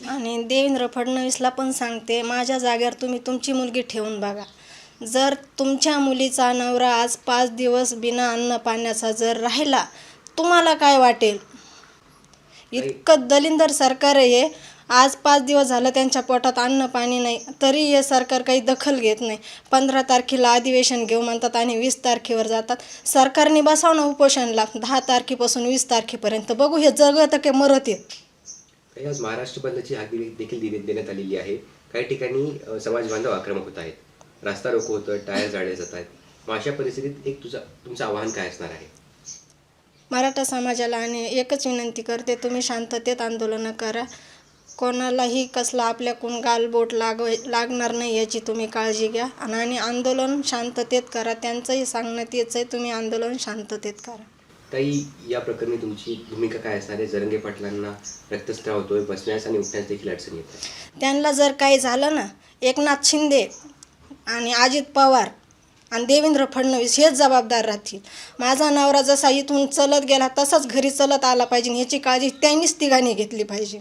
आणि देवेंद्र फडणवीसला पण सांगते माझ्या जागेवर तुम्ही तुमची मुलगी ठेवून बघा. जर तुमच्या मुलीचा नवरा आज पाच दिवस बिना अन्न पाण्याचा जर राहिला तुम्हाला काय वाटेल? इतकं दलिंदर सरकार आहे हे. आज पाच दिवस झालं त्यांच्या पोटात अन्न पाणी नाही तरी हे सरकार काही दखल घेत नाही. पंधरा तारखेला अधिवेशन घेऊ म्हणतात आणि वीस तारखेवर जातात. सरकारने बसावणं उपोषणला. दहा तारखेपासून वीस तारखेपर्यंत. बघू हे जगत के मरत येत काही आज महाराष्ट्र बंदची हाक देखील दिली देण्यात आलेली आहे. काही ठिकाणी समाज बांधव आक्रमक होत आहेत. रास्ता रोको होतं टायर जाळले जात आहेत. मग अशा परिस्थितीत एक तुझा तुमचं आव्हान काय असणार आहे? मराठा समाजाला आणि एकच विनंती करते तुम्ही शांततेत आंदोलनं करा. कोणालाही कसला आपल्याकडून गालबोट लाग लागणार नाही याची तुम्ही काळजी घ्या. आणि आणि आंदोलन शांततेत करा. त्यांचंही सांगण्यात येच आहे तुम्ही आंदोलन शांततेत करा. ताई या प्रकरणी तुमची भूमिका काय असणार आहे? जरंगे पाटलांना रक्तस्त्राव होतोय बसण्यास आणि उठण्यास देखील अडचण येत त्यांना जर काही झालं ना एकनाथ शिंदे आणि अजित पवार आणि देवेंद्र फडणवीस हेच जबाबदार राहतील. माझा नवरा जसा इथून चलत गेला तसाच घरी चलत आला पाहिजे याची काळजी त्यांनीच तिघांनी घेतली पाहिजे.